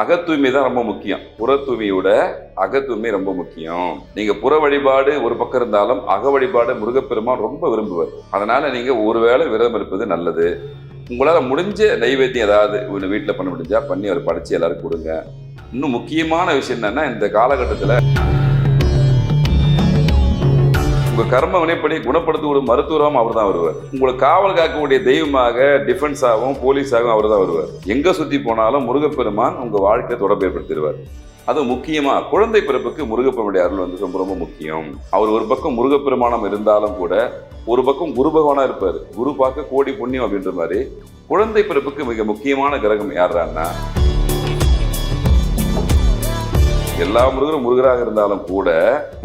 அகத்தூய்மை தான் ரொம்ப முக்கியம். புற தூய்மையோட அகத்தூய்மை ரொம்ப முக்கியம். நீங்க புற வழிபாடு ஒரு பக்கம் இருந்தாலும் அக வழிபாடு முருகப்பெருமான் ரொம்ப விரும்புவார். அதனால நீங்க ஒருவேளை விரதம் இருப்பது நல்லது. உங்களால் முடிஞ்ச நைவேத்தியம் ஏதாவது உங்க வீட்டில் பண்ண முடிஞ்சா பண்ணி அவர் படைச்சு எல்லாரும் கொடுங்க. இன்னும் முக்கியமான விஷயம் என்னன்னா இந்த காலகட்டத்தில் உங்க கர்ம வினைப்படி குணப்படுத்தக்கூடிய மருத்துவராகவும் அவர் தான் வருவார். உங்களை காவல் காக்கக்கூடிய தெய்வமாக டிஃபென்ஸாகவும் போலீஸாகவும் அவர் தான் வருவார். எங்க சுத்தி போனாலும் முருகப்பெருமான் உங்க வாழ்க்கையை தொடர்பு ஏற்படுத்திடுவார். அது முக்கியமா குழந்தை பிறப்புக்கு முருகப்பெருமானுடைய அருள் வந்து ரொம்ப ரொம்ப முக்கியம். அவர் ஒரு பக்கம் முருகப்பெருமானம் இருந்தாலும் கூட ஒரு பக்கம் குரு பகவானா இருப்பார். குரு பார்க்க கோடி புண்ணியம் அப்படின்ற மாதிரி குழந்தை பிறப்புக்கு மிக முக்கியமான கிரகம் யாரான்னா எல்லா முருகரும் முருகராக இருந்தாலும் கூட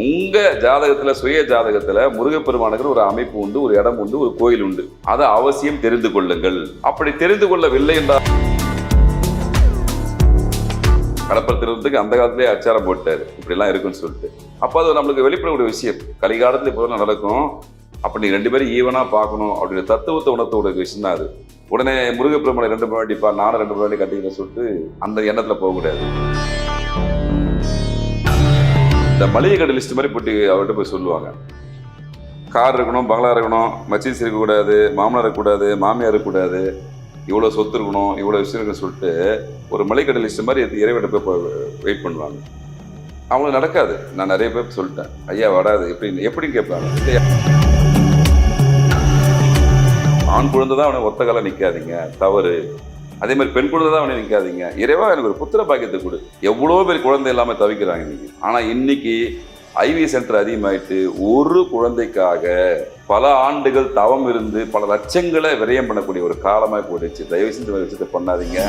உங்க ஜாதகத்துல சுய ஜாதகத்துல முருகப்பெருமானுக்கு ஒரு அமைப்பு உண்டு ஒரு இடம் உண்டு ஒரு கோயில் உண்டு. அதை அவசியம் தெரிந்து கொள்ளுங்கள். அப்படி தெரிந்து கொள்ளவில்லை என்றால் கடப்பல் திருவத்துக்கு அந்த காலத்திலே அச்சாரம் போட்டாரு. இப்படிலாம் இருக்குன்னு சொல்லிட்டு. அப்போ அது நம்மளுக்கு வெளிப்படக்கூடிய விஷயம். கலிகாலத்தில் இப்போ நடக்கும். அப்படி ரெண்டு பேரும் ஈவனா பார்க்கணும் அப்படின்ற தத்துவத்தை உணர்த்தோட விஷயம் தான் அது. உடனே முருகப்பெருமானை ரெண்டு பேர் அடிப்பா நானும் ரெண்டு பேர் வாட்டி கட்டிக்கிறேன்னு சொல்லிட்டு அந்த எண்ணத்துல போகக்கூடாது. இந்த மளிகை கடை லிஸ்ட் மாதிரி போட்டு அவர்கிட்ட போய் சொல்லுவாங்க. கார் இருக்கணும் பங்களா இருக்கணும் மச்சீஸ் இருக்கக்கூடாது மாமனார் இருக்கக்கூடாது மாமியார் இருக்கக்கூடாது இவ்வளோ சொத்து இருக்கணும் இவ்வளோ விஷயம் இருக்குன்னு சொல்லிட்டு ஒரு மளிகை லிஸ்ட் மாதிரி இறைவன்கிட்ட போய் வெயிட் பண்ணுவாங்க. அவங்களுக்கு நடக்காது. நான் நிறைய பேர் சொல்லிட்டேன். ஐயா வராது எப்படின்னு எப்படின்னு கேட்பாங்க. ஆண் குழந்தை தான் அவனை ஒத்த காலம் நிற்காதீங்க தவறு. அதே மாதிரி பெண் குழந்தை தான் அவனை நிற்காதீங்க இறைவா எனக்கு ஒரு புத்திர பாக்கியத்தை கொடு. எவ்வளோ பேர் குழந்தை இல்லாமல் தவிக்கிறாங்க இன்னைக்கு. ஆனால் இன்னைக்கு ஐவி சென்டர் அதிகமாயிட்டு ஒரு குழந்தைக்காக பல ஆண்டுகள் தவம் இருந்து பல லட்சங்களை விரயம் பண்ணக்கூடிய ஒரு காலமாக போயிடுச்சு. தயவு செஞ்சு விஷயத்தை பண்ணாதீங்க.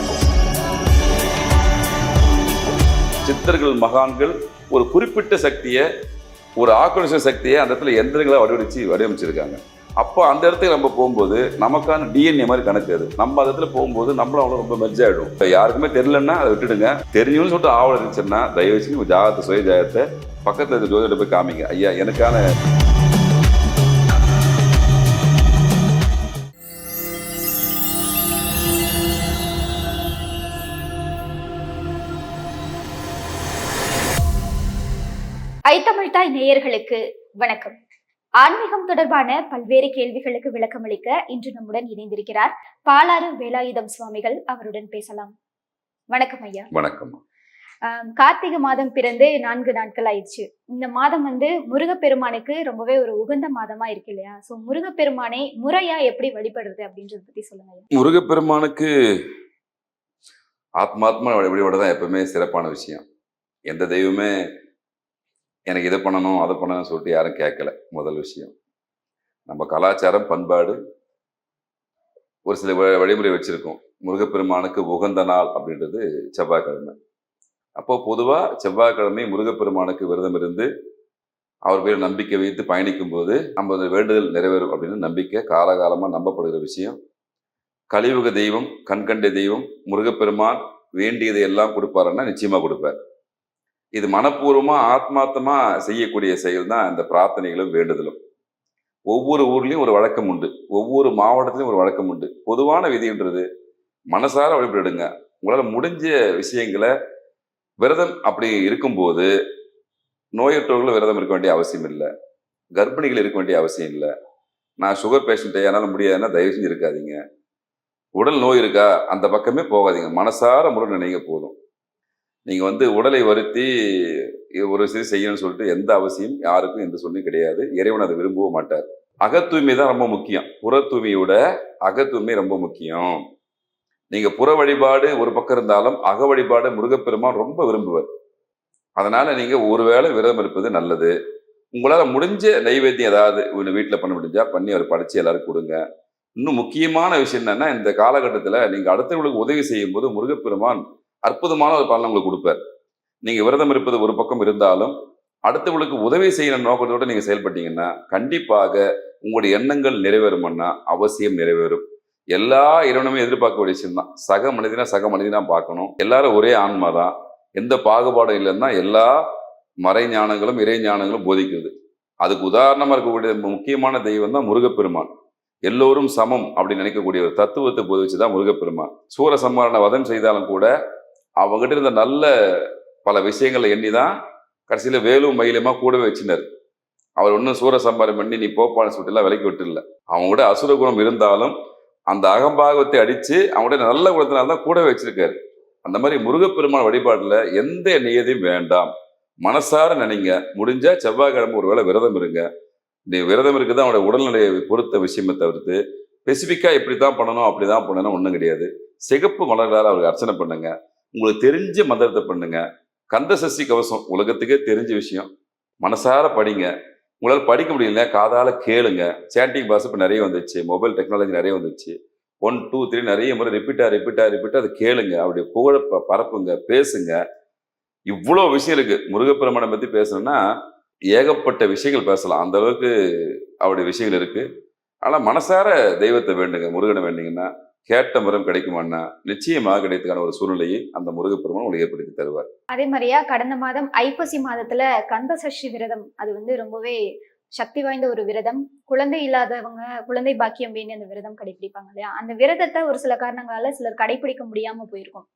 சித்தர்கள் மகான்கள் ஒரு குறிப்பிட்ட சக்தியை ஒரு ஆக்ரோஷ சக்தியை அந்த இடத்துல எந்திரங்களை வடிவடிச்சு வடிவமைச்சிருக்காங்க. அப்போ அந்த இடத்துக்கு நம்ம போகும்போது நமக்கான டிஎன்ஏ மாதிரி கணக்கு அது. நம்ம அந்த இடத்துல போகும்போது நம்மளும் அவ்வளோ ரொம்ப மெர்ஜ் ஆகிடும் இப்போ யாருக்குமே தெரியலன்னா அதை விட்டுடுங்க. தெரியும்னு சொல்லிட்டு ஆவல் இருந்துச்சுன்னா தயவு செஞ்சு ஜாகத்தை சுய ஜாகத்தை பக்கத்தில் இருக்க ஜோதிட போய் காமிங்க. ஐயா எனக்கான ஐத்தமிழ்தாய் நேயர்களுக்கு வணக்கம். ஆன்மீகம் தொடர்பான பல்வேறு கேள்விகளுக்கு விளக்கமளிக்க இன்று நம்முடன் இணைந்திருக்கிறார் பாலாறு வேலாயுதம் சுவாமிகள் அவருடன் பேசலாம். வணக்கம் ஐயா. வணக்கம். கார்த்திகை மாதம் பிறந்து நான்கு நாட்கள் ஆயிடுச்சு. இந்த மாதம் வந்து முருகப்பெருமானுக்கு ரொம்பவே ஒரு உகந்த மாதமா இருக்கு இல்லையா? சோ முருகப்பெருமானை முறையா எப்படி வழிபடுறது அப்படின்றத பத்தி சொல்லுங்க முருகப்பெருமானுக்கு ஆத்மாத்மா வழிபாடு தான் எப்பவுமே சிறப்பான விஷயம். எந்த தெய்வமே எனக்கு இதை பண்ணணும் அதை பண்ணணும்னு சொல்லிட்டு யாரும் கேட்கல முதல் விஷயம். நம்ம கலாச்சாரம் பண்பாடு ஒரு சில வழிமுறை வச்சுருக்கோம். முருகப்பெருமானுக்கு உகந்த நாள் அப்படின்றது செவ்வாய்க்கிழமை. அப்போது பொதுவாக செவ்வாய்க்கிழமை முருகப்பெருமானுக்கு விரதம் இருந்து அவர் பேர் நம்பிக்கை வைத்து பயணிக்கும் போது நமது வேண்டுதல் நிறைவேறும் அப்படின்னு நம்பிக்கை காலகாலமாக நம்பப்படுகிற விஷயம். கலியுக தெய்வம் கண்கண்ட தெய்வம் முருகப்பெருமான் வேண்டியதை எல்லாம் கொடுப்பாருன்னா நிச்சயமாக கொடுப்பார். இது மனப்பூர்வமா ஆத்மார்த்தமா செய்யக்கூடிய செயல் தான் இந்த பிரார்த்தனைகளும் வேண்டுதலும். ஒவ்வொரு ஊர்லயும் ஒரு வழக்கம் உண்டு. ஒவ்வொரு மாவட்டத்திலும் ஒரு வழக்கம் உண்டு. பொதுவான விதின்றது மனசார வழிபடுங்க உங்களால் முடிஞ்ச விஷயங்களை விரதம் அப்படி இருக்கும்போது நோயற்றவர்களும் விரதம் இருக்க வேண்டிய அவசியம் இல்லை. கர்ப்பிணிகள் இருக்க வேண்டிய அவசியம் இல்லை. நான் சுகர் பேஷண்ட்டை என்னால் முடியாதுன்னா தயவு செஞ்சு இருக்காதீங்க. உடல் நோய் இருக்கா? அந்த பக்கமே போகாதீங்க. மனசார முறை நினைங்க போதும். நீங்கள் வந்து உடலை வருத்தி ஒரு சிறு செய்யணும்னு சொல்லிட்டு எந்த அவசியம் யாருக்கும் எந்த சொல்லியும் கிடையாது. இறைவன் அதை விரும்பவும் மாட்டார். அகத்தூய்மை தான் ரொம்ப முக்கியம். புற தூய்மையோட அகத்தூய்மை ரொம்ப முக்கியம். நீங்கள் புற வழிபாடு ஒரு பக்கம் இருந்தாலும் அக வழிபாடு முருகப்பெருமான் ரொம்ப விரும்புவர். அதனால் நீங்கள் ஒருவேளை விரதம் இருப்பது நல்லது. உங்களால் முடிஞ்ச நைவேத்தியம் ஏதாவது ஒன்று வீட்டில் பண்ண முடிஞ்சால் பண்ணி அவர் படைச்சி எல்லாரும் கொடுங்க. இன்னும் முக்கியமான விஷயம் என்னன்னா இந்த காலகட்டத்தில் நீங்கள் அடுத்தவங்களுக்கு உதவி செய்யும்போது முருகப்பெருமான் அற்புதமான ஒரு பலன் உங்களுக்கு கொடுப்பார். நீங்க விரதம் இருப்பது ஒரு பக்கம் இருந்தாலும் அடுத்தவங்களுக்கு உதவி செய்கிற நோக்கத்தோட நீங்க செயல்பட்டீங்கன்னா கண்டிப்பாக உங்களுடைய எண்ணங்கள் நிறைவேறும்னா அவசியம் நிறைவேறும். எல்லா இறைவனுமே எதிர்பார்க்கக்கூடிய விஷயம் தான் சக மனிதனா சக மனிதனா பார்க்கணும். எல்லாரும் ஒரே ஆன்மா தான் எந்த பாகுபாடும் இல்லைன்னா எல்லா மறை ஞானங்களும் இறை ஞானங்களும் போதிக்குது அதுக்கு உதாரணமாக இருக்கக்கூடிய முக்கியமான தெய்வம் தான் முருகப்பெருமான். எல்லோரும் சமம் அப்படின்னு நினைக்கக்கூடிய ஒரு தத்துவத்தை போதிச்சு தான் முருகப்பெருமான். சூரசம்மாரண வதம் செய்தாலும் கூட அவங்ககிட்ட இருந்த நல்ல பல விஷயங்களை எண்ணி தான் கடைசியில் வேலும் மயிலுமா கூடவே வச்சினார். அவர் ஒன்றும் சூர சம்பாரம் பண்ணி நீ போப்பான்னு சொல்லிட்டு எல்லாம் விலைக்கு விட்டுல அவங்க கூட அசுர குணம் இருந்தாலும் அந்த அகம்பாகத்தை அடித்து அவங்களுடைய நல்ல குணத்தினால தான் கூடவே வச்சிருக்காரு. அந்த மாதிரி முருகப்பெருமான் வழிபாட்டில் எந்த நியதியும் வேண்டாம். மனசார நினைங்க. முடிஞ்சா செவ்வாய்க்கிழமை ஒரு வேளை விரதம் இருங்க. நீ விரதம் இருக்குது அவனோட உடல்நிலையை பொறுத்த விஷயமே தவிர்த்து ஸ்பெசிஃபிக்காக இப்படி தான் பண்ணணும் அப்படி தான் பண்ணணும் ஒன்றும் கிடையாது. சிகப்பு மலர்களால் அவருக்கு அர்ச்சனை பண்ணுங்க. உங்களுக்கு தெரிஞ்ச மந்திரத்தை பண்ணுங்க. கந்தசஷ்டி கவசம் உலகத்துக்கே தெரிஞ்ச விஷயம். மனசார படிங்க. உங்களால் படிக்க முடியல காதால் கேளுங்க. சேட்டிங் பாஸ் இப்போ நிறைய வந்துச்சு. மொபைல் டெக்னாலஜி நிறைய வந்துச்சு. ஒன் டூ த்ரீ நிறைய முறை ரிப்பீட்டாக ரிப்பீட்டாக ரிப்பீட்டாக அதை கேளுங்க. அப்படி புகழ ப- பரப்புங்க பேசுங்க. இவ்வளோ விஷயம் இருக்குது முருகப்பெருமானை பற்றி பேசணும்னா ஏகப்பட்ட விஷயங்கள் பேசலாம். அந்த அளவுக்கு அவருடைய விஷயங்கள் இருக்குது ஆனால் மனசார தெய்வத்தை வேண்டுங்க. முருகனை வேண்டிங்கன்னா கேட்ட மரம் கிடைக்குமான்னா நிச்சயமாக கிடைத்ததுக்கான ஒரு சூழ்நிலையை அந்த முருகப்பெருமான் உங்களுக்கு ஏற்படுத்தி தருவார். அதே மாதிரியா கடந்த மாதம் ஐப்பசி மாதத்துல கந்த சஷ்டி விரதம் அது வந்து ரொம்பவே சக்தி வாய்ந்த ஒரு விரதம். குழந்தை இல்லாதவங்க குழந்தை பாக்கியம் வேண்டி அந்த விரதம் கடைபிடிப்பாங்க இல்லையா? அந்த விரதத்தை ஒரு சில காரணங்களால சிலர் கடைபிடிக்க முடியாம போயிருக்கும்.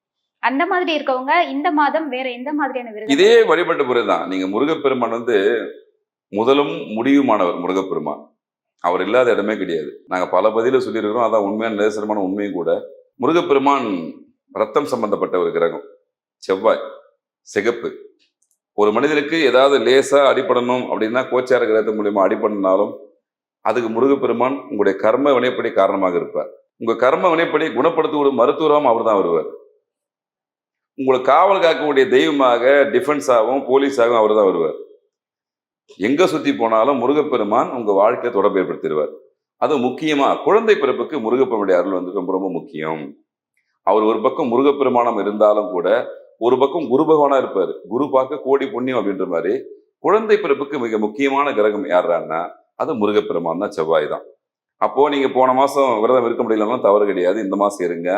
அந்த மாதிரி இருக்கவங்க இந்த மாதம் வேற எந்த மாதிரியான விரதம்? இதே வழிபட்ட முறை தான் நீங்க முருகப்பெருமான் வந்து முதலும் முடிவுமானவர் முருகப்பெருமான். அவர் இல்லாத இடமே கிடையாது. நாங்கள் பல பதில சொல்லியிருக்கிறோம். அதான் உண்மையான நேசரமான உண்மையும் கூட. முருகப்பெருமான் ரத்தம் சம்பந்தப்பட்ட ஒரு கிரகம். செவ்வாய் சிகப்பு. ஒரு மனிதனுக்கு ஏதாவது லேசா அடிபடணும் அப்படின்னா கோச்சார கிரகத்து மூலியமா அடிபடனாலும் அதுக்கு முருகப்பெருமான் உங்களுடைய கர்ம வினைப்படி காரணமாக இருப்பார். உங்கள் கர்ம வினைப்படி குணப்படுத்தக்கூடிய மருத்துவராகவும் அவர் தான் வருவார். உங்களை காவல் காக்கக்கூடிய தெய்வமாக டிஃபென்ஸாகவும் போலீஸாகவும் அவர் தான் வருவார். எங்க சுத்தி போனாலும் முருகப்பெருமான் உங்க வாழ்க்கையை தொடர்பு ஏற்படுத்திடுவார். அது முக்கியமா குழந்தை பிறப்புக்கு முருகப்பெருமானுடைய அருள் வந்து ரொம்ப ரொம்ப முக்கியம். அவர் ஒரு பக்கம் முருகப்பெருமானம் இருந்தாலும் கூட ஒரு பக்கம் குரு பகவானா இருப்பார். குரு பார்க்க கோடி புண்ணியம் அப்படின்ற மாதிரி குழந்தை பிறப்புக்கு மிக முக்கியமான கிரகம் யாருன்னா அது முருகப்பெருமான் தான் செவ்வாய் தான். அப்போ நீங்க போன மாசம் விரதம் இருக்க முடியலன்னா தவறு கிடையாது. இந்த மாசம் இருங்க.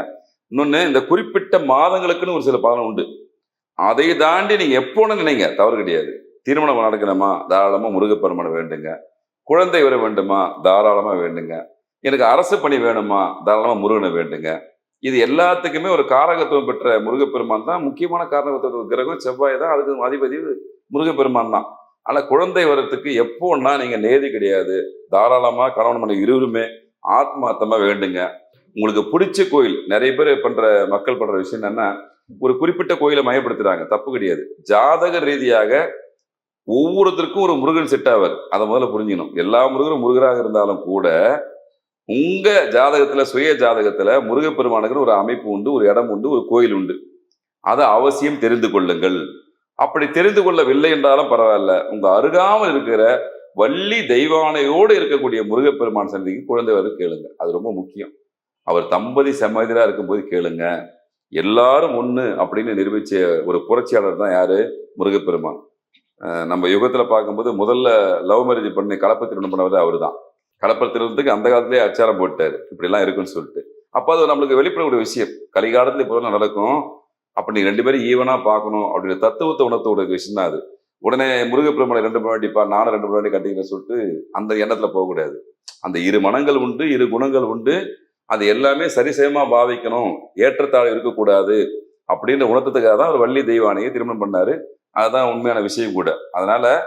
இன்னொன்னு இந்த குறிப்பிட்ட மாதங்களுக்குன்னு ஒரு சில பலன் உண்டு. அதை தாண்டி நீங்க எப்போன்னு நினைங்க தவறு கிடையாது. திருமணம் நடக்கணுமா தாராளமாக முருகப்பெருமனை வேண்டுங்க. குழந்தை வர வேண்டுமா? தாராளமாக வேண்டுங்க. எனக்கு அரசு பணி வேணுமா? தாராளமாக முருகனை வேண்டுங்க. இது எல்லாத்துக்குமே ஒரு காரகத்துவம் பெற்ற முருகப்பெருமான் தான். முக்கியமான காரணத்துவ கிரகம் செவ்வாய் தான் அதுக்கு அதிபதி முருகப்பெருமான் தான். ஆனால் குழந்தை வரத்துக்கு எப்போன்னா நீங்கள் நேதி கிடையாது. தாராளமாக கணவன் மனைவி இருவருமே ஆத்மாத்தமாக வேண்டுங்க. உங்களுக்கு பிடிச்ச கோயில் நிறைய பேர் பண்ணுற மக்கள் பண்ணுற விஷயம் என்னன்னா ஒரு குறிப்பிட்ட கோயிலை மையப்படுத்துகிறாங்க தப்பு கிடையாது. ஜாதக ரீதியாக ஒவ்வொருத்தருக்கும் ஒரு முருகன் செட் ஆவார். அதை முதல்ல புரிஞ்சுக்கணும். எல்லா முருகரும் முருகராக இருந்தாலும் கூட உங்க ஜாதகத்துல சுய ஜாதகத்துல முருகப்பெருமானுக்குன்னு ஒரு அமைப்பு உண்டு ஒரு இடம் உண்டு ஒரு கோயில் உண்டு. அதை அவசியம் தெரிந்து கொள்ளுங்கள். அப்படி தெரிந்து கொள்ளவில்லை என்றாலும் பரவாயில்ல. உங்க அருகாமல் இருக்கிற வள்ளி தெய்வானையோடு இருக்கக்கூடிய முருகப்பெருமான் சந்திக்கு குழந்தை வர கேளுங்க. அது ரொம்ப முக்கியம். அவர் தம்பதி சமதிரா இருக்கும்போது கேளுங்க. எல்லாரும் ஒன்று அப்படின்னு நிரூபிச்ச ஒரு புரட்சியாளர் தான் யாரு? முருகப்பெருமான். நம்ம யுகத்தில் பார்க்கும்போது முதல்ல லவ் மேரேஜ் பண்ணி கலப்பை திருமணம் பண்ணவர்? அவர் தான் கலப்பை திருமணத்துக்கு அந்த காலத்திலே அச்சாரம் போட்டார். இப்படிலாம் இருக்குன்னு சொல்லிட்டு. அப்போ அது நம்மளுக்கு வெளிப்படக்கூடிய விஷயம். கலிகாலத்தில் இப்போ நடக்கும். அப்படி நீ ரெண்டு பேரும் ஈவனாக பார்க்கணும் அப்படின்ற தத்துவத்தை உணர்த்தோட விஷயம் தான் அது. உடனே முருகப்பெருமனை ரெண்டு முன்னாடிப்பா நானும் ரெண்டு முன்னாடி கட்டிக்கிறேன் சொல்லிட்டு அந்த எண்ணத்தில் போகக்கூடாது. அந்த இரு மனங்கள் உண்டு இரு குணங்கள் உண்டு. அது எல்லாமே சரிசமமா பாவிக்கணும். ஏற்றத்தாழ்வு இருக்கக்கூடாது. அப்படின்ற உணர்த்தத்துக்காக தான் அவர் வள்ளி தெய்வானையை திருமணம் பண்ணார். அதுதான் உண்மையான விஷயம் கூட. அதனால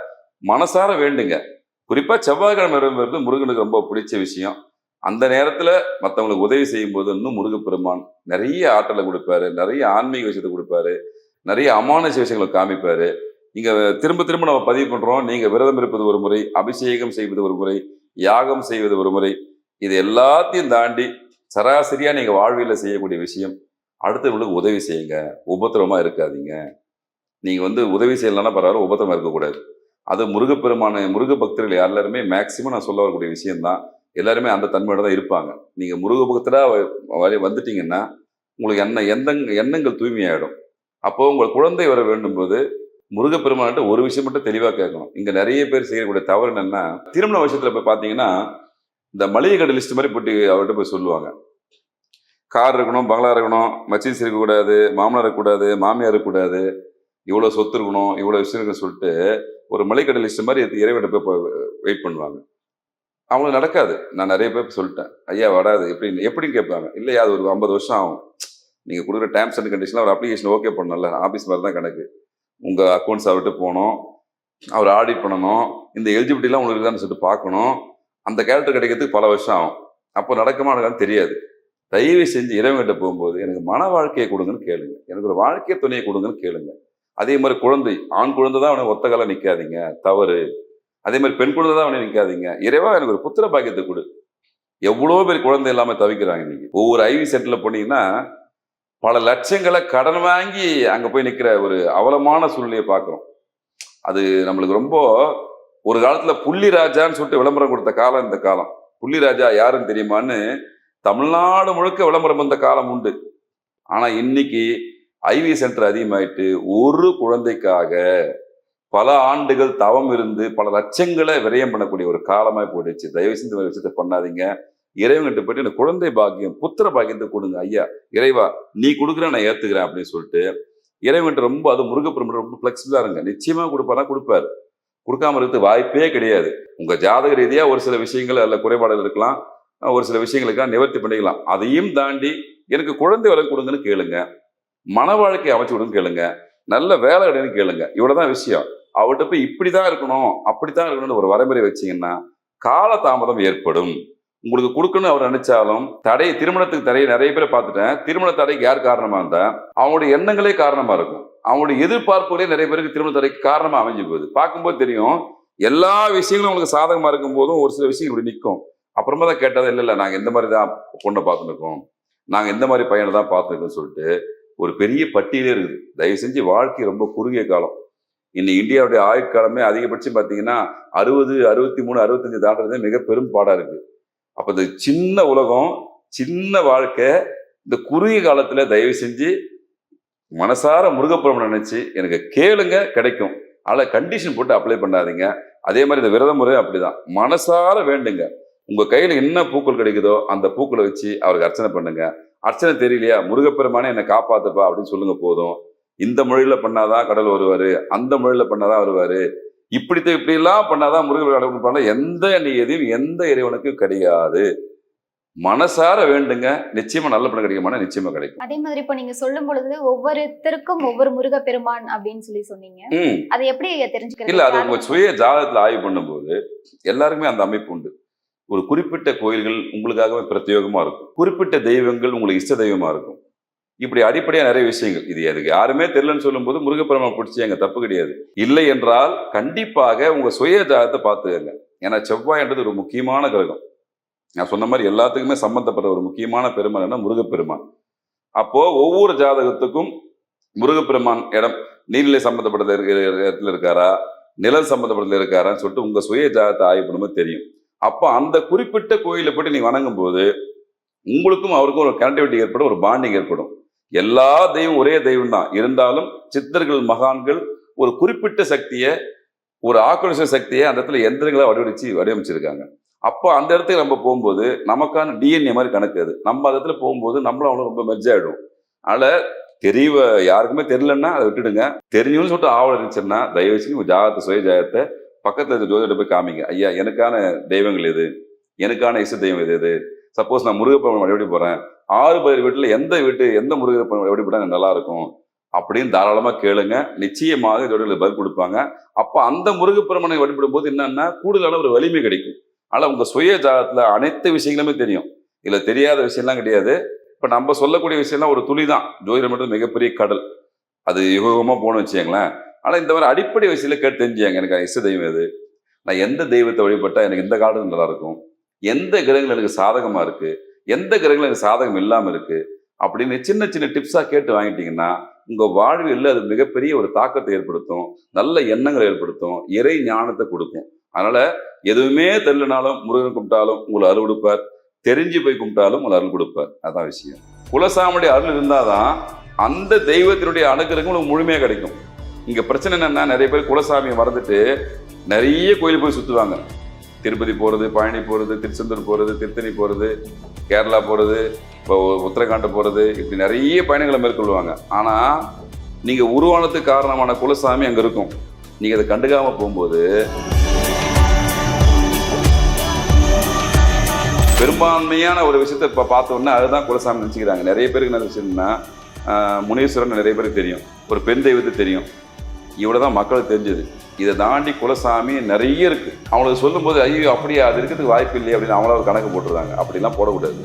மனசார வேண்டுங்க. குறிப்பா செவ்வாய்க்கிழமை வரும்போது முருகனுக்கு ரொம்ப பிடிச்ச விஷயம். அந்த நேரத்துல மற்றவங்களுக்கு உதவி செய்யும் போது இன்னும் முருகப்பெருமான் நிறைய ஆற்றலை கொடுப்பாரு. நிறைய ஆன்மீக விஷயத்தை கொடுப்பாரு. நிறைய அமானுஷ விஷயங்களை காமிப்பாரு. நீங்க திரும்ப திரும்ப நம்ம பதிவு பண்றோம். நீங்க விரதம் இருப்பது ஒரு முறை அபிஷேகம் செய்வது ஒரு முறை யாகம் செய்வது ஒரு முறை. இது எல்லாத்தையும் தாண்டி சராசரியா நீங்க வாழ்வியல செய்யக்கூடிய விஷயம். அடுத்தவங்களுக்கு உதவி செய்யுங்க. உபத்திரமா இருக்காதீங்க. நீங்கள் வந்து உதவி செய்யலைன்னா பரவாயில்ல உபத்தமாக இருக்கக்கூடாது. அது முருகப்பெருமான முருக பக்தர்கள் எல்லாருமே மேக்சிமம் நான் சொல்ல வரக்கூடிய விஷயம்தான். எல்லாருமே அந்த தன்மையோட தான் இருப்பாங்க. நீங்கள் முருக பக்தராக வ- வந்துட்டீங்கன்னா உங்களுக்கு என்ன எந்த எண்ணங்கள் தூய்மையாயிடும். அப்போ உங்கள் குழந்தை வர வேண்டும் போது முருகப்பெருமான்கிட்ட ஒரு விஷயம் மட்டும் தெளிவாக கேட்கணும். இங்கே நிறைய பேர் செய்யக்கூடிய தவறு என்னென்னா திருமண விஷயத்தில் போய் பார்த்தீங்கன்னா இந்த மளிகை கடை லிஸ்ட் மாதிரி போட்டு அவர்கிட்ட போய் சொல்லுவாங்க. கார் இருக்கணும் பங்களா இருக்கணும் மச்சீஸ் இருக்கக்கூடாது மாமனார் இருக்கக்கூடாது மாமியார் இருக்கக்கூடாது. இவ்வளோ சொத்து இருக்கணும் இவ்வளோ விஷயம் இருக்குன்னு சொல்லிட்டு ஒரு மலைக்கடலிஸ்ட் மாதிரி இறைவன் போய் வெயிட் பண்ணுவாங்க. அவங்களுக்கு நடக்காது. நான் நிறைய பேர் சொல்லிட்டேன். ஐயா வராது எப்படின்னு? எப்படின்னு கேட்பாங்க. இல்லையா அது ஒரு ஐம்பது வருஷம் ஆகும். நீங்கள் கொடுக்குற டேர்ம்ஸ் அண்ட் கண்டிஷனில் ஒரு அப்ளிகேஷன் ஓகே பண்ணல ஆஃபீஸ் மாதிரி தான் கணக்கு. உங்கள் அக்கௌண்ட்ஸ் அவர்கிட்ட போகணும். அவர் ஆடிட் பண்ணணும். இந்த எலிஜிபிலிட்டிலாம் உங்களுக்கு தான் சொல்லிட்டு பார்க்கணும். அந்த கேரக்டர் கிடைக்கிறதுக்கு பல வருஷம் ஆகும். அப்போ நடக்குமா நடக்காது தெரியாது. தயவு செஞ்சு இறைவன்கிட்ட போகும்போது எனக்கு மன வாழ்க்கையை கொடுங்கன்னு கேளுங்க. எனக்கு ஒரு வாழ்க்கை துணையை கொடுங்கன்னு கேளுங்க. அதே மாதிரி குழந்தை ஆண் குழந்தை தான் அவனை ஒத்த காலம் நிற்காதீங்க தவறு. அதே மாதிரி பெண் குழந்தை தான் அவனை நிற்காதீங்க இறைவா எனக்கு ஒரு புத்திர பாக்கியத்தை கொடு. எவ்வளோ பேர் குழந்தை இல்லாமல் தவிக்கிறாங்க இன்னைக்கு. ஒவ்வொரு ஐவி சென்டரில் போனீங்கன்னா பல லட்சங்களை கடன் வாங்கி அங்கே போய் நிற்கிற ஒரு அவலமான சூழ்நிலையை பார்க்குறோம். அது நம்மளுக்கு ரொம்ப ஒரு காலத்தில் புள்ளி ராஜான்னு சொல்லிட்டு விளம்பரம் கொடுத்த காலம் இந்த காலம். புள்ளி ராஜா யாருன்னு தெரியுமான்னு தமிழ்நாடு முழுக்க விளம்பரம் வந்த காலம் உண்டு. ஆனால் இன்னைக்கு ஐவி சென்டர் அதிகமாயிட்டு ஒரு குழந்தைக்காக பல ஆண்டுகள் தவம் இருந்து பல லட்சங்களை விரயம் பண்ணக்கூடிய ஒரு காலமாய் போயிடுச்சு. தயவு செஞ்சு இந்த விஷயத்தை பண்ணாதீங்க. இறைவன்கிட்ட போயிட்டு எனக்கு குழந்தை பாக்கியம் புத்திர பாக்கியத்தை கொடுங்க. ஐயா இறைவா நீ கொடுக்குற நான் ஏத்துக்கிறேன் அப்படின்னு சொல்லிட்டு இறைவன்கிட்ட ரொம்ப அது முருகப்பெருமன் ரொம்ப ஃபிளெக்சிபிளா இருங்க. நிச்சயமா கொடுப்பாரா? கொடுப்பாரு. கொடுக்காம இருக்கிறது வாய்ப்பே கிடையாது. உங்க ஜாதக ரீதியா ஒரு சில விஷயங்கள் அல்ல குறைபாடுகள் இருக்கலாம். ஒரு சில விஷயங்களுக்காக நிவர்த்தி பண்ணிக்கலாம். அதையும் தாண்டி எனக்கு குழந்தை வரம் கொடுங்கன்னு கேளுங்க. மன வாழ்க்கை அமைச்சு கொடுங்க கேளுங்க. நல்ல வேலை கிடையாது கேளுங்க. இவ்வளவுதான் விஷயம். அவர்கிட்ட போய் இப்படிதான் இருக்கணும் அப்படித்தான் இருக்கணும்னு ஒரு வரைமுறை வச்சீங்கன்னா கால தாமதம் ஏற்படும். உங்களுக்கு கொடுக்கணும்னு அவர் நினைச்சாலும் தடை திருமணத்துக்கு தடையை நிறைய பேர் பார்த்துட்டேன். திருமண தடைக்கு யார் காரணமா இருந்தா அவங்களுடைய எண்ணங்களே காரணமா இருக்கும். அவங்களுடைய எதிர்பார்ப்புகளே நிறைய பேருக்கு திருமண தடைக்கு காரணமா அமைஞ்சு போகுது. பார்க்கும்போது தெரியும் எல்லா விஷயங்களும் உங்களுக்கு சாதகமா இருக்கும் போதும் ஒரு சில விஷயம் இப்படி நிற்கும். அப்புறமா தான் கேட்டது இல்லை இல்லை நாங்கள் எந்த மாதிரி தான் பொண்ணை பார்த்துருக்கோம் நாங்கள் எந்த மாதிரி பையனை தான் பார்த்துருக்கோம்னு சொல்லிட்டு ஒரு பெரிய பட்டியலே இருக்குது. தயவு செஞ்சு வாழ்க்கை ரொம்ப குறுகிய காலம். இன்னைக்கு இந்தியாவுடைய ஆயுட்காலமே அதிகபட்சம் பார்த்தீங்கன்னா அறுபது அறுபத்தி மூணு அறுபத்தஞ்சு தாண்டதே மிக பெரும் பாடாக இருக்கு. அப்போ இந்த சின்ன உலகம் சின்ன வாழ்க்கை இந்த குறுகிய காலத்தில் தயவு செஞ்சு மனசார முருகப்புறம் நினைச்சு எனக்கு கேளுங்க கிடைக்கும். அதில் கண்டிஷன் போட்டு அப்ளை பண்ணாதீங்க. அதே மாதிரி இந்த விரத முறை அப்படிதான். மனசார வேண்டுங்க. உங்கள் கையில் என்ன பூக்கள் கிடைக்குதோ அந்த பூக்களை வச்சு அவருக்கு அர்ச்சனை பண்ணுங்க. அர்ச்சனை தெரியலையா? முருகப்பெருமானே என்னை காப்பாத்துப்பா அப்படின்னு சொல்லுங்க போதும். இந்த மொழியில பண்ணாதான் கடல் வருவாரு. அந்த மொழியில பண்ணாதான் வருவாரு. இப்படி இப்படி எல்லாம் பண்ணாதான் முருகன் பண்ண எந்த எதையும் எந்த இறைவனுக்கும் கிடையாது. மனசார வேண்டுங்க. நிச்சயமா நல்ல பணம் கிடைக்குமானா நிச்சயமா கிடைக்கும். அதே மாதிரி இப்போ நீங்க சொல்லும் பொழுது ஒவ்வொருத்தருக்கும் ஒவ்வொரு முருகப்பெருமான் அப்படின்னு சொல்லி சொன்னீங்க. அதை எப்படி தெரிஞ்சுக்கிறது? இல்ல அது உங்க சுய ஜாதகத்துல ஆய்வு பண்ணும்போது எல்லாருக்குமே அந்த அமைப்பு உண்டு. ஒரு குறிப்பிட்ட கோயில்கள் உங்களுக்காகவே பிரத்யேகமா இருக்கும். குறிப்பிட்ட தெய்வங்கள் உங்களுக்கு இஷ்ட தெய்வமா இருக்கும். இப்படி அடிப்படையாக நிறைய விஷயங்கள். இது அதுக்கு யாருமே தெரியலன்னு சொல்லும்போது முருகப்பெருமான் பிடிச்சி அங்க தப்பு கிடையாது. இல்லை என்றால் கண்டிப்பாக உங்க சுய ஜாதத்தை பார்த்துக்கங்க. ஏன்னா செவ்வாய்ன்றது ஒரு முக்கியமான கிரகம். நான் சொன்ன மாதிரி எல்லாத்துக்குமே சம்பந்தப்பட்ட ஒரு முக்கியமான பெருமான் என்ன? முருகப்பெருமான். அப்போ ஒவ்வொரு ஜாதகத்துக்கும் முருகப்பெருமான் இடம் நீர்நிலை சம்பந்தப்பட்ட இடத்துல இருக்காரா? நிலம் சம்மந்தப்பட்டதில் இருக்காரான்னு சொல்லிட்டு உங்க சுய ஜாதத்தை ஆய்வு பண்ணும்போது தெரியும். அப்போ அந்த குறிப்பிட்ட கோயிலை போட்டு நீ வணங்கும் போது உங்களுக்கும் அவருக்கும் ஒரு கனெக்டிவிட்டி ஏற்படும் ஒரு பாண்டிங் ஏற்படும். எல்லா தெய்வம் ஒரே தெய்வம் தான் இருந்தாலும் சித்தர்கள் மகான்கள் ஒரு குறிப்பிட்ட சக்தியை ஒரு ஆக்ரோஷ சக்தியை அந்த இடத்துல எந்திரங்களை வடிவடிச்சு வடிவமைச்சிருக்காங்க. அப்போ அந்த இடத்துக்கு நம்ம போகும்போது நமக்கான டிஎன்ஏ மாதிரி கணக்கு அது. நம்ம அந்த இடத்துல போகும்போது நம்மளும் அவ்வளோ ரொம்ப மெர்ஜ் ஆகிடும் அதனால தெரியவ யாருக்குமே தெரியலன்னா அதை விட்டுடுங்க. தெரிஞ்சுன்னு சொல்லிட்டு ஆவல் இருந்துச்சுன்னா தயவு செஞ்சு ஜாகத்தை சுய ஜாதகத்தை பக்கத்தில் இருக்க ஜோதிட போய் காமிங்க. ஐயா எனக்கான தெய்வங்கள் எது? எனக்கான இசை தெய்வம் எது? எது சப்போஸ் நான் முருகப்பெருமான் வழிபடி போகிறேன் ஆறு பேர் வீட்டில் எந்த வீட்டு எந்த முருகப்பெருமான் வழிபடி போட்டால் நல்லா இருக்கும் அப்படின்னு தாராளமாக கேளுங்க. நிச்சயமாக ஜோதிடர்கள் பதில் கொடுப்பாங்க. அப்போ அந்த முருகப்பெருமனை வழிபடும் போது என்னன்னா கூடுதலான ஒரு வலிமை கிடைக்கும். ஆனால் உங்கள் சுய ஜாதகத்துல அனைத்து விஷயங்களுமே தெரியும். இல்லை தெரியாத விஷயம்லாம் கிடையாது. இப்போ நம்ம சொல்லக்கூடிய விஷயம்லாம் ஒரு துளி தான். ஜோதிடம் மட்டும் மிகப்பெரிய கடல். அது யுகமாக போகணும்னு வச்சுக்கோங்களேன். ஆனால் இந்த மாதிரி அடிப்படை விஷயத்துல கேட்டு தெரிஞ்சுங்க எனக்கு இஷ்ட தெய்வம் எது? நான் எந்த தெய்வத்தை வழிபட்டால் எனக்கு இந்த காலம் நல்லா இருக்கும்? எந்த கிரகங்கள் எனக்கு சாதகமாக இருக்குது எந்த கிரகங்கள் எனக்கு சாதகம் இல்லாமல் இருக்குது அப்படின்னு சின்ன சின்ன டிப்ஸாக கேட்டு வாங்கிட்டீங்கன்னா உங்கள் வாழ்வில் அது மிகப்பெரிய ஒரு தாக்கத்தை ஏற்படுத்தும். நல்ல எண்ணங்களை ஏற்படுத்தும். இறை ஞானத்தை கொடுக்கும். அதனால் எதுவுமே தெரிலனாலும் முருகன் கும்பிட்டாலும் உங்களை அருள் கொடுப்பார். தெரிஞ்சு போய் கும்பிட்டாலும் உங்களை அருள் கொடுப்பார். அதான் விஷயம். குலசாமியுடைய அருள் இருந்தால் தான் அந்த தெய்வத்தினுடைய அணுக்கிறதுக்கு உங்களுக்கு முழுமையாக கிடைக்கும். இங்கே பிரச்சனை என்னென்னா நிறைய பேர் குலசாமியை மறந்துட்டு நிறைய கோயில் போய் சுற்றுவாங்க திருப்பதி போகிறது பழனி போகிறது திருச்செந்தூர் போகிறது திருத்தணி போகிறது கேரளா போகிறது இப்போ உத்தரகாண்ட் போகிறது இப்படி நிறைய பயணங்களை மேற்கொள்வாங்க. ஆனால் நீங்கள் உருவானத்துக்கு காரணமான குலசாமி அங்கே இருக்கும். நீங்கள் அதை கண்டுக்காமல் போகும்போது பெரும்பான்மையான ஒரு விஷயத்தை இப்போ பார்த்தோன்னா அதுதான் குலசாமி நினச்சிக்கிறாங்க. நிறைய பேருக்கு என்ன விஷயம்னா முனீஸ்வரன் நிறைய பேருக்கு தெரியும். ஒரு பெண் தெய்வத்தை தெரியும். இவ்வளோ தான் மக்களுக்கு தெரிஞ்சது. இதை தாண்டி குலசாமி நிறைய இருக்குது அவங்களுக்கு சொல்லும்போது ஐயோ அப்படியே அது இருக்கிறதுக்கு வாய்ப்பு இல்லையே அப்படின்னு அவங்கள ஒரு கணக்கு போட்டுருக்காங்க அப்படிலாம் போடக்கூடாது.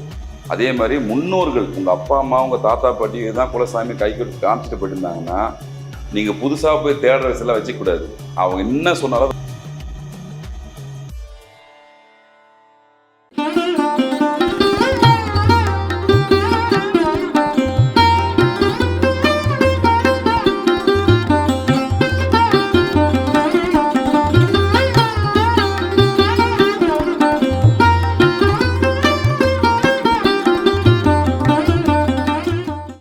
அதே மாதிரி முன்னோர்கள் உங்கள் அப்பா அம்மா உங்கள் தாத்தா பாட்டி இதுதான் குலசாமி கை கொடுத்து காமிச்சிட்டு போயிருந்தாங்கன்னா நீங்கள் புதுசாக போய் தேடுற விஷயம்லாம் வச்சுக்கூடாது. அவங்க என்ன சொன்னாலும்